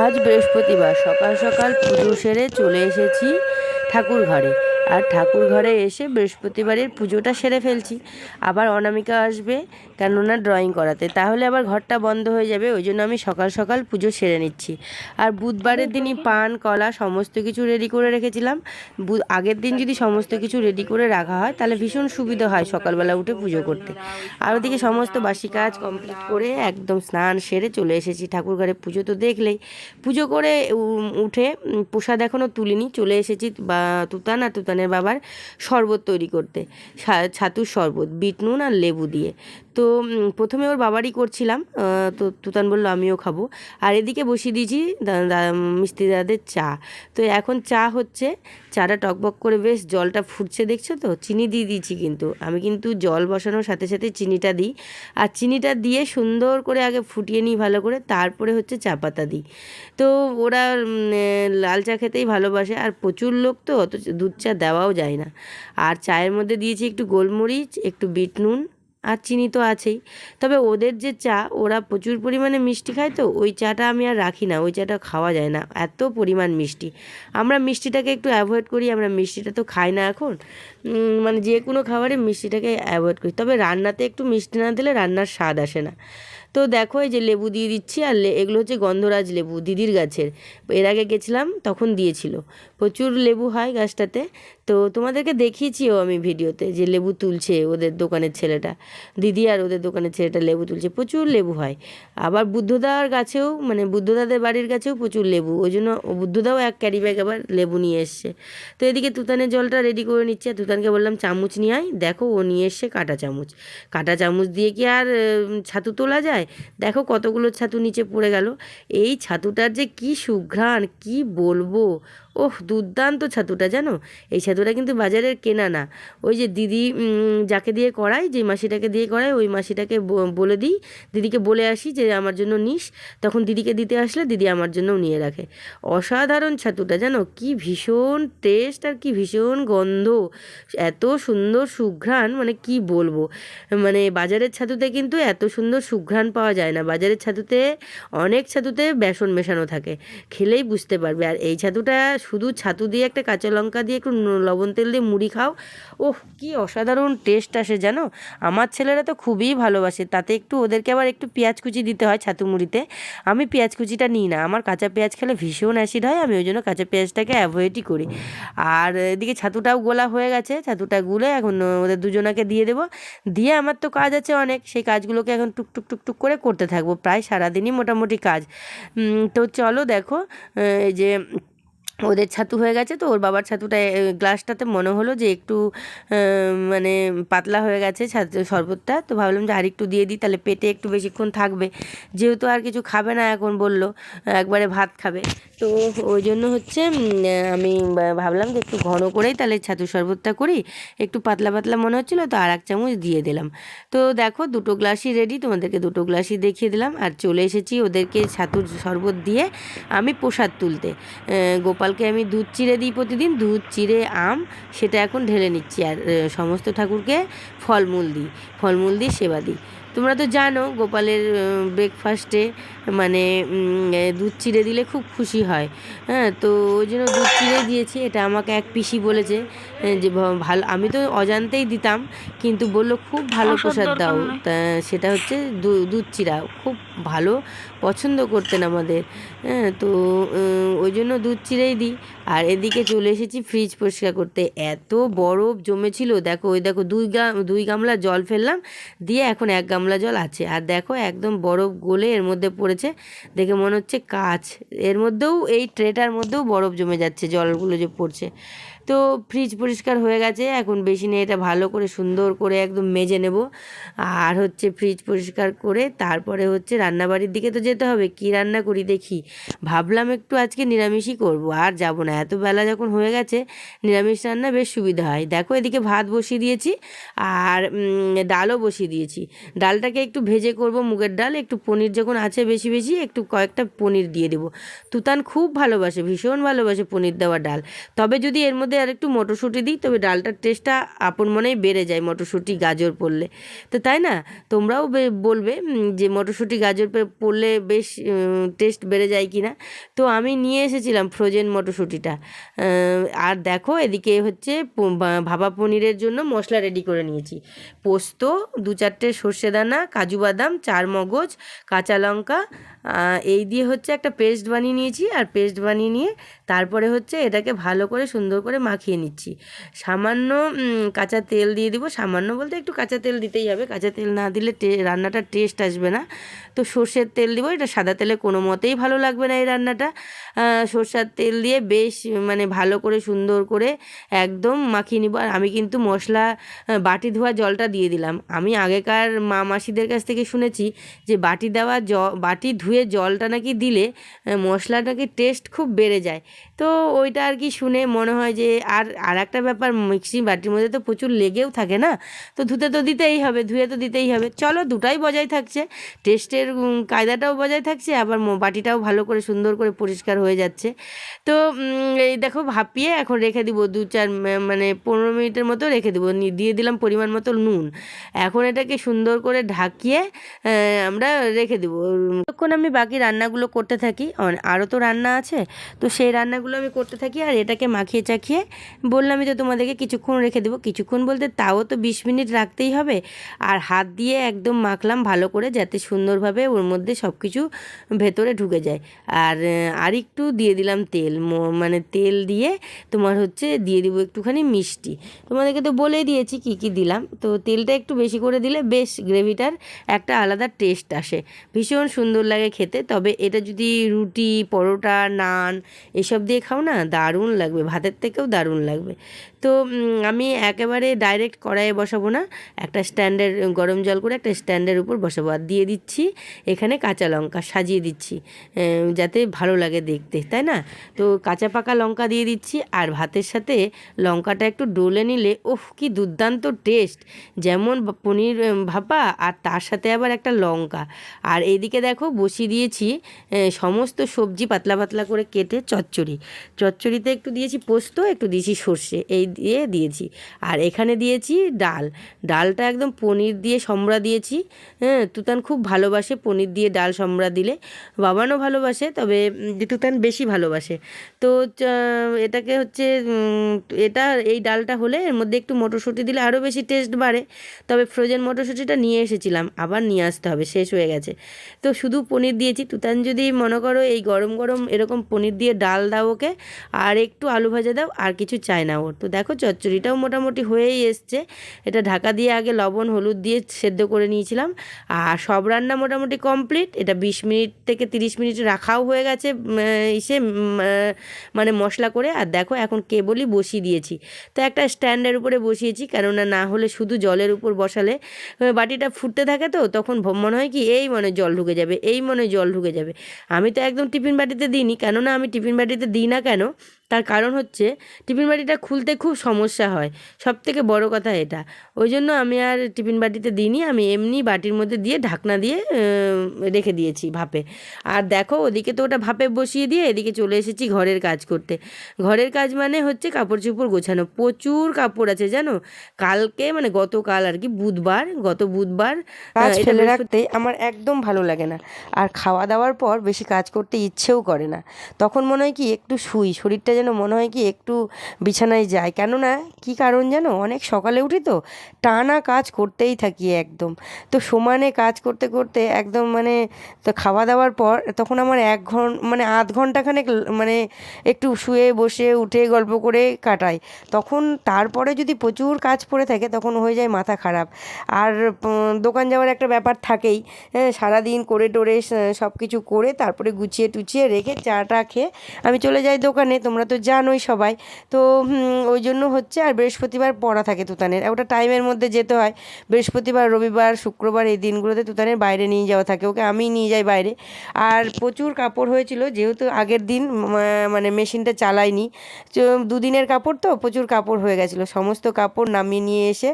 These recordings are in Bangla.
আজ বৃহস্পতিবার সকাল সকাল পুজো সেরে চলে এসেছি ঠাকুর ঘরে আর ঠাকুর ঘরে এসে বৃহস্পতিবারের পুজোটা সেরে ফেলছি। আবার অনামিকা আসবে কেননা ড্রয়িং করাতে। তাহলে আবার ঘরটা বন্ধ হয়ে যাবে, ওই জন্য আমি সকাল সকাল পুজো সেরে নিচ্ছি। আর বুধবারের দিনই পান, কলা সমস্ত কিছু রেডি করে রেখেছিলাম। আগের দিন যদি সমস্ত কিছু রেডি করে রাখা হয়, তাহলে ভীষণ সুবিধা হয় সকালবেলা উঠে পুজো করতে। আর ওদিকে সমস্ত বাসি কাজ কমপ্লিট করে একদম স্নান সেরে চলে এসেছি। ঠাকুর ঘরে পুজো তো দেখলেই। পুজো করে উঠে প্রসাদ এখনও তুলিনি, চলে এসেছি, বা, তুতান আর তুতানের বাবার শরবত তৈরি করতে ছাতুর শরবত, বিট নুন আর লেবু দিয়ে। তো প্রথমে ওর বাবারই করছিলাম তো তুতান বলল, আমিও খাব। আর এদিকে বসিয়ে দিয়েছি মিস্ত্রি দাদাদের চা। তো এখন চা হচ্ছে, চাটা টকবক করে বেশ জলটা ফুটছে, দেখছ তো? চিনি দিয়ে দিয়েছি কিন্তু। আমি কিন্তু জল বসানোর সাথে সাথে চিনিটা দিই। আর চিনিটা দিয়ে সুন্দর করে আগে ফুটিয়ে নিই ভালো করে, তারপরে হচ্ছে চা পাতা দিই। তো ওরা লাল চা খেতেই ভালোবাসে। আর প্রচুর লোক তো অত দুধ চা দেওয়াও যায় না। আর চায়ের মধ্যে দিয়েছি একটু গোলমরিচ, একটু বিট নুন আর চিনি তো আছেই। তবে ওদের যে চা, ওরা প্রচুর পরিমাণে মিষ্টি খায় তো, ওই চাটা আমি আর রাখি না, ওই চাটা খাওয়া যায় না, এত পরিমাণ মিষ্টি। আমরা মিষ্টিটাকে একটু অ্যাভয়েড করি, আমরা মিষ্টিটা তো খাই না এখন। মানে যে কোনো খাবারে মিষ্টিটাকে অ্যাভয়েড করি। তবে রান্নাতে একটু মিষ্টি না দিলে রান্নার স্বাদ আসে না। তো দেখো এই যে লেবু দিয়ে দিচ্ছি, আর এগুলো হচ্ছে গন্ধরাজ লেবু, দিদির গাছের। এর আগে গেছিলাম, তখন দিয়েছিল। প্রচুর লেবু হয় গাছটাতে। তো তোমাদেরকে দেখিয়েছিও আমি ভিডিওতে যে লেবু তুলছে ওদের দোকানের ছেলেটা, দিদি আর ওদের দোকানের ছেলেটা লেবু তুলছে, প্রচুর লেবু হয়। আবার বুদ্ধদার গাছেও মানে বুদ্ধদাদের বাড়ির গাছেও প্রচুর লেবু, ওই জন্য বুদ্ধদাও এক ক্যারি ব্যাগ আবার লেবু নিয়ে এসছে। তো এদিকে তুতানের জলটা রেডি করে নিচ্ছে, আর তুতানকে বললাম, চামচ নিয়ে আয়, দেখো ও নিয়ে এসছে কাঁটা চামচ। কাঁটা চামচ দিয়ে কি আর ছাতু তোলা যায়? দেখো কতগুলো ছাতু নিচে পড়ে গেল। এই ছাতুটার যে কি সুঘ্রাণ কি বলব? ওহ, দুর্দান্ত ছাতুটা জানো? এই ছাতুটা কিন্তু বাজারের কেনা না। ওই যে দিদি যাকে দিয়ে করাই যে মাসিটাকে দিয়ে করাই, ওই মাসিটাকে বলে দিই, দিদিকে বলে আসি যে, আমার জন্য নিস। তখন দিদিকে দিতে আসলে দিদি আমার জন্যও নিয়ে রাখে। অসাধারণ ছাতুটা জানো? কি ভীষণ টেস্ট আর কি ভীষণ গন্ধ। এত সুন্দর সুঘ্রাণ মানে কি বলব? মানে বাজারের ছাতুতে কিন্তু এত সুন্দর সুঘ্রাণ পাওয়া যায় না। বাজারের ছাতুতে, অনেক ছাতুতে বেসন মেশানো থাকে। খেলেই বুঝতে পারবে। আর এই ছাতুটা শুধু ছাতু দিয়ে একটা কাঁচা লঙ্কা দিয়ে একটু লবণ তেল দিয়ে মুড়ি খাও। ওহ, কি অসাধারণ টেস্ট আসে জানো? আমার ছেলেরা তো খুবই ভালোবাসে, তাতে একটু ওদেরকে আবার একটু পেঁয়াজ কুচি দিতে হয় ছাতু মুড়িতে। আমি পেঁয়াজ কুচিটা নিই না, আমার কাঁচা পেঁয়াজ খেলে ভীষণ অ্যাসিড হয়, আমি ওই জন্য কাঁচা পেঁয়াজটাকে অ্যাভয়েডই করি। আর এদিকে ছাতুটাও গোলা হয়ে গেছে, ছাতুটা গুলে এখন ওদের দুজনাকে দিয়ে দেবো। দিয়ে আমার তো কাজ আছে অনেক, সেই কাজগুলোকে এখন টুক টুক টুক টুক করে করতে থাকব, প্রায় সারাদিনই মোটামুটি কাজ। তো চলো দেখো এই যে ওদের ছাতু হয়ে গেছে তো ওর বাবার ছাতুটা গ্লাসটাতে মনে হলো যে একটু মানে পাতলা হয়ে গেছে ছাতু শরবতটা। তো ভাবলাম যে আর একটু দিয়ে দিই তাহলে পেটে একটু বেশিক্ষণ থাকবে। যেহেতু আর কিছু খাবে না এখন বলল একবারে ভাত খাবে। তো ওই জন্য হচ্ছে আমি ভাবলাম যে একটু ঘন করেই তাহলে ছাতু শরবতটা করি। একটু পাতলা পাতলা মনে হচ্ছিল তো আর এক চামচ দিয়ে দিলাম। তো দেখো দুটো গ্লাসই রেডি তোমাদেরকে দুটো গ্লাসই দেখিয়ে দিলাম। আর চলে এসেছি ওদেরকে ছাতুর শরবত দিয়ে আমি প্রসাদ তুলতে। আহ, গোপালকে আমি দুধ চিড়ে দিই প্রতিদিন, দুধ, চিড়ে, আম, সেটা এখন ঢেলে নিচ্ছি আর সমস্ত ঠাকুরকে ফলমূল দিই, ফলমূল দিয়ে সেবা দিই। তোমরা তো জানো গোপালের ব্রেকফাস্টে মানে দুধ চিড়ে দিলে খুব খুশি হয়। হ্যাঁ তো ওই জন্য দুধ চিড়ে দিয়েছি। এটা আমাকে এক পিসি বলেছে যে ভালো আমি তো অজান্তেই দিতাম কিন্তু বলল খুব ভালো প্রসাদ দাও। তা সেটা হচ্ছে দুধ চিড়া। খুব ভালো পছন্দ করতেন আমাদের। হ্যাঁ তো ওই জন্য দুধ চিড়েই দিই। আর এদিকে চলে এসেছি ফ্রিজ পরিষ্কার করতে। এত বরফ জমেছিল। দেখো ওই দেখো দুই গা দুই গামলা জল ফেললাম দিয়ে এখন এক গামলা জল আছে। আর দেখো একদম বরফ গলে এর মধ্যে পড়েছে। দেখে মনে হচ্ছে কাচ। এর মধ্যেও এই ট্রেটার মধ্যেও বরফ জমে যাচ্ছে, জলগুলো যে পড়ছে। তো ফ্রিজ পরিষ্কার হয়ে গেছে, এখন বেসিনে এটা ভালো করে সুন্দর করে একদম মেজে নেব। আর হচ্ছে ফ্রিজ পরিষ্কার করে তারপরে হচ্ছে রান্নাবাড়ির দিকে তো যেতে হবে, কি রান্না করি দেখি। ভাবলাম একটু আজকে নিরামিষই করব, আর যাব না, এত বেলা যখন হয়ে গেছে, নিরামিষ রান্না বেশ সুবিধা হয়। দেখো এদিকে ভাত বসিয়ে দিয়েছি, আর ডালও বসিয়ে দিয়েছি। ডালটাকে একটু ভেজে করব, মুগের ডাল, একটু পনির যখন আছে বেশি বেশি, একটু কয়েকটা পনির দিয়ে দেবো। তুতান খুব ভালোবাসে, ভীষণ ভালোবাসে পনির দেওয়া ডাল। তবে যদি এর মধ্যে আর একটু মটরশুঁটি দিই, তবে ডালটার টেস্টটা আপন মনেই বেড়ে যায় মটরশুঁটি, গাজর পড়লে। তো তাই না? তোমরাও বলবে যে মটরশুঁটি, গাজর পড়লে বেশ টেস্ট বেড়ে যায় কি না? তো আমি নিয়ে এসেছিলাম ফ্রোজেন মটরশুঁটিটা। আর দেখো, এদিকে হচ্ছে প- বা- ভাপা পনিরের জন্য মশলা রেডি করে নিয়েছি। পোস্ত, দু চারটে সর্ষে দানা, কাজু বাদাম, চার মগজ, কাঁচা লঙ্কা এই দিয়ে হচ্ছে একটা পেস্ট বানিয়ে নিয়েছি। আর পেস্ট বানিয়ে নিয়ে তারপরে হচ্ছে এটাকে ভালো করে সুন্দর করে মাখিয়ে নিচ্ছি। সামান্য কাঁচা তেল দিয়ে দিব। সামান্য বলতে একটু কাঁচা তেল দিতেই হবে। কাঁচা তেল না দিলে রান্নাটা টেস্ট আসবে না। তো সর্ষের তেল দিব। এটা সাদা তেলে কোনো মতেই ভালো লাগবে না এই রান্নাটা। সর্ষের তেল দিয়ে বেশ মানে ভালো করে, সুন্দর করে একদম মাখিয়ে নিব। আর আমি কিন্তু মশলা বাটি ধোয়া জলটা দিয়ে দিলাম। আমি আগেকার মা মাসিদের কাছ থেকে শুনেছি যে বাটি দেওয়া জ, বাটি ধুয়ে জলটা নাকি দিলে মশলাটাকে টেস্ট খুব বেড়ে যায়। তো ওইটা আর কি শুনে মনে হয় যে আর আর একটা ব্যাপার, মিক্সি বাটির মধ্যে তো প্রচুর লেগেও থাকে না? তো ধুতে তো দিতেই হবে, ধুয়ে তো দিতেই হবে। চলো দুটাই বজায় থাকছে। টেস্টের কায়দাটাও বজায় থাকছে, আবার বাটিটাও ভালো করে সুন্দর করে পরিষ্কার হয়ে যাচ্ছে। তো এই দেখো ভাপিয়ে এখন রেখে দিব দু চার মানে পনেরো মিনিটের মতো রেখে দেবো। দিয়ে দিলাম পরিমাণ মতো নুন। এখন এটাকে সুন্দর করে ঢাকিয়ে আমরা রেখে দেবো। তখন আমি বাকি রান্নাগুলো করতে থাকি আরও তো রান্না আছে, তো সেই রান্নাগুলো আমি করতে থাকি, আর এটাকে মাখিয়ে চাখিয়ে বললামই তো তোমাদেরকে কিছুক্ষণ রেখে দেবো। কিছুক্ষণ বলতে তাও তো বিশ মিনিট রাখতেই হবে। আর হাত দিয়ে একদম মাখলাম ভালো করে, যাতে সুন্দরভাবে ওর মধ্যে সব কিছু ভেতরে ঢুকে যায়। আর আর একটু দিয়ে দিলাম তেল মানে তেল দিয়ে তোমার হচ্ছে দিয়ে দিব একটুখানি মিষ্টি। তোমাদেরকে তো বলেই দিয়েছি কি কি দিলাম। তো তেলটা একটু বেশি করে দিলে বেশ গ্রেভিটার একটা আলাদা টেস্ট আসে। ভীষণ সুন্দর লাগে খেতে। তবে এটা যদি রুটি, পরোটা, নান, এসব দিয়ে খাও না, দারুণ লাগবে। ভাতের থেকেও দারুণ লাগবে। তো আমি একেবারে ডাইরেক্ট কড়াইয়ে বসাবো না। একটা স্ট্যান্ডের গরম জল করে একটা স্ট্যান্ডের উপর বসাবো। আর দিয়ে দিচ্ছি এখানে কাঁচা লঙ্কা, সাজিয়ে দিচ্ছি যাতে ভালো লাগে দেখতে, তাই না? তো কাঁচা পাকা লঙ্কা দিয়ে দিচ্ছি। আর ভাতের সাথে লঙ্কাটা একটু ডলে নিলে ওহ কি দুর্দান্ত টেস্ট যেমন পনির ভাপা, আর তার সাথে আবার একটা লঙ্কা। আর এদিকে দেখো, বসিয়ে দিয়েছি সমস্ত সবজি পাতলা পাতলা করে কেটে চচ্চড়ি। চচ্চড়িতে একটু দিয়েছি পোস্ত, একটু দিয়েছি সর্ষে। এই দিয়ে দিয়েছি। আর এখানে দিয়েছি ডাল। ডালটা একদম পনির দিয়ে সম্রা দিয়েছি। হ্যাঁ তুতান খুব ভালোবাসে পনির দিয়ে ডাল সম্রা দিলে। বাবানও ভালোবাসে, তবে তুতান বেশি ভালোবাসে। তো এটাকে হচ্ছে এটা, এই ডালটা হলে এর মধ্যে একটু মটরশুঁটি দিলে আরও বেশি টেস্ট বাড়ে। তবে ফ্রোজেন মটরশুঁটিটা নিয়ে এসেছিলাম, আবার নিয়ে আসতে হবে, শেষ হয়ে গেছে। তো শুধু পনির দিয়েছি। তুতান যদি মনে করো এই গরম গরম এরকম পনির দিয়ে ডাল দাও ওকে, আর একটু আলু ভাজা দাও, আর কিছু চায় না ওর তো দেখো চচ্চড়িটাও মোটামুটি হয়েই এসছে। এটা ঢাকা দিয়ে আগে লবণ, হলুদ দিয়ে সেদ্ধ করে নিয়েছিলাম। আর সব রান্না মোটামুটি কমপ্লিট। এটা বিশ মিনিট থেকে তিরিশ মিনিট রাখাও হয়ে গেছে ইসে মানে মশলা করে। আর দেখো এখন কেবলই বসিয়ে দিয়েছি। তো একটা স্ট্যান্ডের উপরে বসিয়েছি, কেননা না হলে শুধু জলের উপর বসালে বাটিটা ফুটতে থাকে তো, তখন মনে হয় কি এই মনে জল ঢুকে যাবে, এই মনে জল ঢুকে যাবে। আমি তো একদম টিফিন বাটিতে দিইনি, কেননা আমি টিফিন বাটিতে দিই না কেন তার কারণ হচ্ছে টিফিন বাটিটা খুলতে খুব সমস্যা হয়। সব থেকে বড় কথা এটা। ওই জন্য আমি আর টিফিন বাটিতে দিইনি আমি এমনি বাটির মধ্যে দিয়ে ঢাকনা দিয়ে রেখে দিয়েছি ভাপে। আর দেখো ওদিকে তো ওটা ভাপে বসিয়ে দিয়ে এদিকে চলে এসেছি ঘরের কাজ করতে। ঘরের কাজ মানে হচ্ছে কাপড় চোপড় গোছানো। প্রচুর কাপড় আছে জানো? কালকে মানে গতকাল আর কি বুধবার গত বুধবার কাজ ফেলে রাখতে আমার একদম ভালো লাগে না। আর খাওয়া দাওয়ার পর বেশি কাজ করতে ইচ্ছেও করে না। তখন মনে হয় কি একটু শুই শরীরটা যেন মনে হয় কি একটু বিছানায় যায়। কেননা কি কারণ জানো? অনেক সকালে উঠি তো, টানা কাজ করতেই থাকি একদম। তো সমানে কাজ করতে করতে একদম মানে তো খাওয়া দাওয়ার পর তখন আমার এক ঘন মানে আধ ঘন্টাখানেক ল- মানে একটু শুয়ে বসে উঠে গল্প করে কাটাই। তখন তারপরে যদি প্রচুর কাজ পড়ে থাকে তখন হয়ে যায় মাথা খারাপ। আর দোকান যাওয়ার একটা ব্যাপার থাকেই। হ্যাঁ সারাদিন করে টোরে সব কিছু করে তারপরে গুছিয়ে টুচিয়ে রেখে চাটা খেয়ে আমি চলে যাই দোকানে। তোমরা তো জানোই সবাই। তো ওই জন্য হচ্ছে আর বৃহস্পতিবার পড়া থাকে তুতানের। ওটা টাইমের মধ্যে যেতে হয়। বৃহস্পতিবার, রবিবার, শুক্রবার এই দিনগুলোতে তুতানের বাইরে নিয়ে যাওয়া থাকে। ওকে আমি নিয়ে যাই বাইরে। আর প্রচুর কাপড় হয়েছিল, যেহেতু আগের দিন মানে মেশিনটা চালাইনি। দুদিনের কাপড় তো, প্রচুর কাপড় হয়ে গেছিল। সমস্ত কাপড় নামিয়ে নিয়ে এসে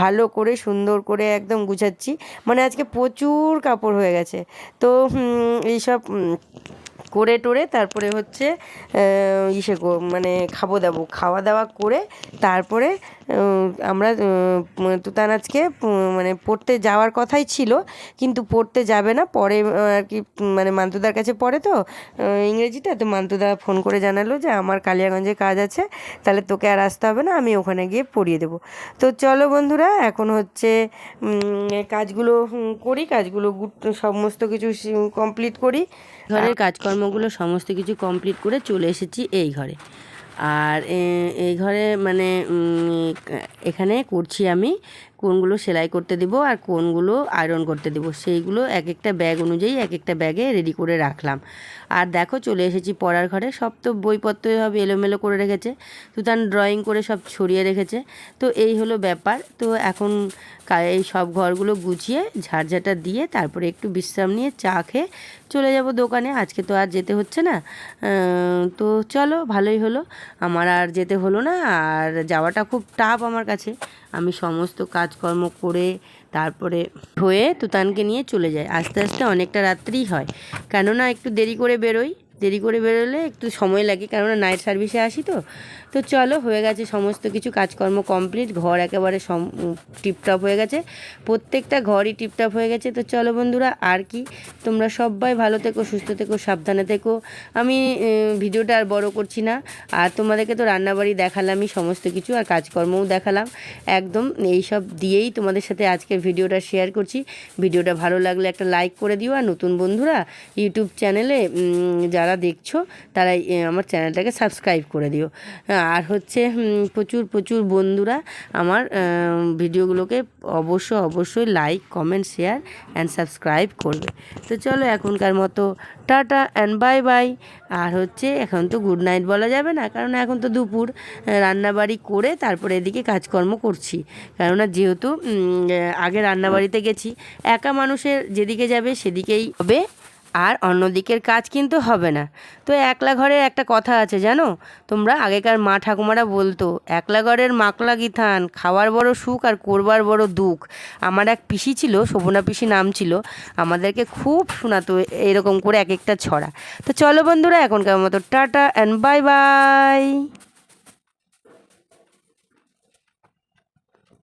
ভালো করে, সুন্দর করে একদম গুছাচ্ছি। মানে আজকে প্রচুর কাপড় হয়ে গেছে। তো এইসব করে টোরে তারপরে হচ্ছে ইসে মানে খাব দাবো। খাওয়া দাওয়া করে তারপরে আমরা তুতান আজকে মানে পড়তে যাওয়ার কথাই ছিল, কিন্তু পড়তে যাবে না। পরে আর কি মানে মান্তুদার কাছে পড়ে তো ইংরেজিটা তো মান্তুদা ফোন করে জানালো যে আমার কালিয়াগঞ্জে কাজ আছে, তাহলে তোকে আর আসতে হবে না, আমি ওখানে গিয়ে পড়িয়ে দেবো। তো চলো বন্ধুরা, এখন হচ্ছে কাজগুলো করি, কাজগুলো সমস্ত কিছু কমপ্লিট করি। ঘরের কাজকর্মগুলো সমস্ত কিছু কমপ্লিট করে চলে এসেছি এই ঘরে। আর এই ঘরে মানে এখানে করছি আমি কোনগুলো সেলাই করতে দিব আর কোনগুলো আয়রন করতে দিব। সেইগুলো এক একটা ব্যাগ অনুযায়ী এক একটা ব্যাগে রেডি করে রাখলাম। আর দেখো চলে এসেছি পড়ার ঘরে। সব তো বইপত্র সব এলোমেলো করে রেখেছে। তুতান ড্রয়িং করে সব ছড়িয়ে রেখেছে। তো এই হলো ব্যাপার। তো এখন এই সব ঘরগুলো গুছিয়ে ঝাড়ঝাটা দিয়ে তারপরে একটু বিশ্রাম নিয়ে চা খেয়ে চলে যাব দোকানে। আজকে তো আর যেতে হচ্ছে না। তো চলো, ভালোই হলো। আমার আর যেতে হলো না। আর যাওয়াটা খুব টাফ আমার কাছে। আমি সমস্ত কাজকর্ম করে তারপরে হয়ে তুতানকে নিয়ে চলে যায়। আস্তে আস্তে অনেকটা রাত্রি হয়। কেননা একটু দেরি করে বেরোই। দেরি করে বেরোলে একটু সময় লাগে কেননা নাইট সার্ভিসে আসি তো। তো চলো হয়ে গেছে সমস্ত কিছু কাজকর্ম কমপ্লিট ঘর একেবারে সম টিপটপ হয়ে গেছে। প্রত্যেকটা ঘরই টিপটপ হয়ে গেছে। তো চলো বন্ধুরা আর কি? তোমরা সবাই ভালো থেকো সুস্থ থেকো সাবধানে থেকো। আমি ভিডিওটা আর বড় করছি না। আর তোমাদেরকে তো রান্নাবাড়ি দেখালামই সমস্ত কিছু আর কাজকর্মও দেখালাম। একদম এই সব দিয়েই তোমাদের সাথে আজকের ভিডিওটা শেয়ার করছি। ভিডিওটা ভালো লাগলে একটা লাইক করে দিও। আর নতুন বন্ধুরা ইউটিউব চ্যানেলে উম, যারা দেখছ তারা আমার চ্যানেলটাকে সাবস্ক্রাইব করে দিও। আর হচ্ছে প্রচুর প্রচুর বন্ধুরা আমার ভিডিওগুলোকে অবশ্য, অবশ্যই like comment share and subscribe করবে। তো চলো এখনকার মতো টাটা অ্যান্ড বাই বাই আর হচ্ছে, এখন তো গুড নাইট বলা যাবে না, কারণ এখন তো দুপুর রান্নাবাড়ি করে তারপরে এদিকে কাজকর্ম করছি। কেননা যেহেতু আগে রান্নাবাড়িতে গেছি, একা মানুষের যেদিকে যাবে সেদিকেই হবে। আর অন্য দিকের কাজ কিন্তু হবে না। তো একলা ঘরের একটা কথা আছে জানো? তোমরা আগেকার মা ঠাকুমারা বলতো, একলা ঘরের মাকলা গিথান, খাওয়ার বড় সুখ আর করবার বড় দুঃখ। আমার এক পিসি ছিল, শোভনা পিসি নাম ছিল, আমাদেরকে খুব শোনাতো এরকম করে এক একটা ছড়া। তো চলো বন্ধুরা, এখনকার মতো টাটা অ্যান্ড বাই বাই